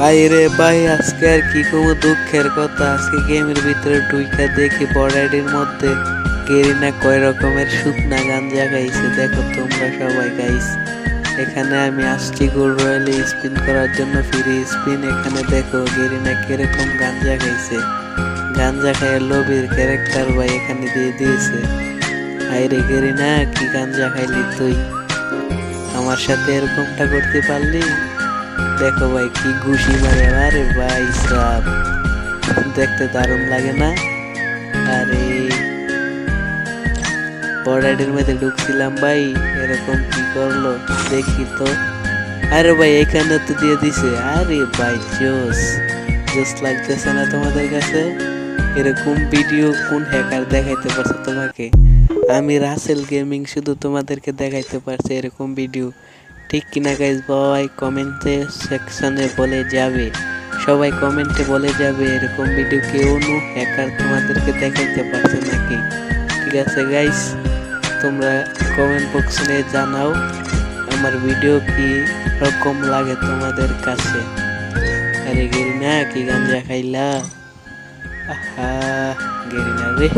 বাইরে, ভাই, আজকে আর কি কোনো দুঃখের কথা, আজকে গেমের ভিতরে ঢুইকা দেখি বর্ডারির মধ্যে গেরিনা কয় রকমের শুকনা গাঞ্জা গাইছে দেখো তোমরা সবাই গাইস এখানে আমি আসছি গোল রয়্যালে স্পিন করার জন্য ফিরি স্পিন এখানে দেখো গেরিনা কীরকম গাঞ্জা গাইছে গাঞ্জা খায় লবির ক্যারেক্টার ভাই এখানে দিয়ে দিয়েছে। আইরে গেরিনা, কি গাঞ্জা খাইলি তুই? আমার সাথে এরকমটা করতে পারলি? দেখো ভাই, কি ঘুষি মারে। আরে ভাই, সাব। দেখতে দারুণ লাগে না? আরে। বর্ডারের মধ্যে ঢুকছিলাম ভাই, এরকম কি করল? দেখি তো। আরে ভাই, এখানে তো দিয়ে দিছে। আরে ভাই, জোস। জোস লাগতেছে না তোমাদের কাছে? এরকম ভিডিও কোন হ্যাকার দেখাইতে পারছে তোমাকে? আমি রাসেল গেমিং শুধু তোমাদেরকে দেখাইতে পারছি এরকম ভিডিও। ঠিক কিনা গাইজ ভাই কমেন্টে সেকশনে বলে যাবে। সবাই কমেন্টে বলে যাবে এরকম ভিডিও কেউ নো হ্যাকার তোমাদেরকে দেখাইতে পারছে নাকি? ঠিক আছে গাইস তোমরা কমেন্ট বক্সে জানাও আমার ভিডিও কি রকম লাগে তোমাদের কাছে। আরে গেরি না কি গাঞ্জা খাইলা? আহা গেরি না রে।